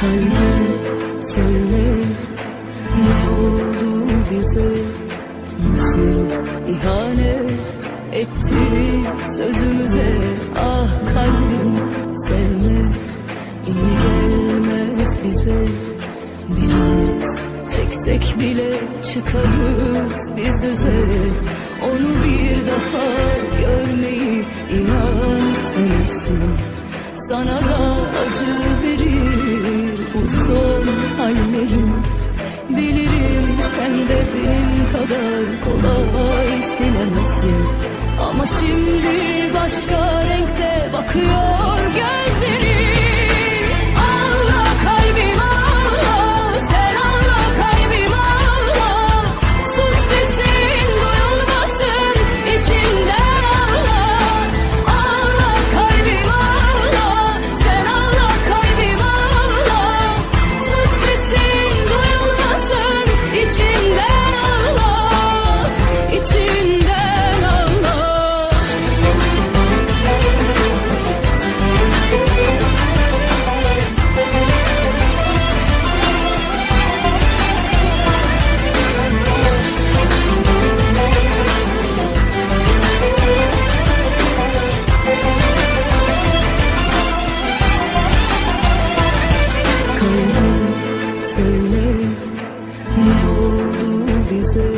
Kalbim söyle ne oldu bize? Nasıl ihanet etti sözümüze? Ah kalbim sevme iyi gelmez bize çeksek bile çıkarız biz düze. Onu bir daha görmeyi inan istemezsin. Sana da acı verir bu son hallerim. Bilirim sen de benim kadar kolay silemezsin. Ama şimdi başka renkte bakıyor Kalbim söyle ne oldu bize?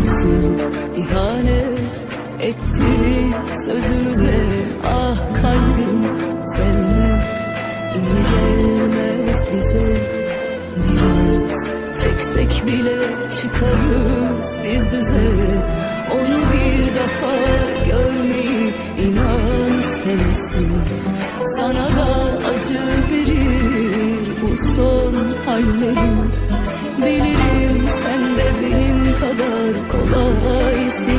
Nasıl ihanet etti sözümüze? Ah kalbim sevme iyi gelmez bize. Biraz çeksek bile çıkarız biz düze. Onu bir daha görmeyi inan istemezsin. Sana da acı verir bu son hallerim Bilirim sen de benim kadar kolay siler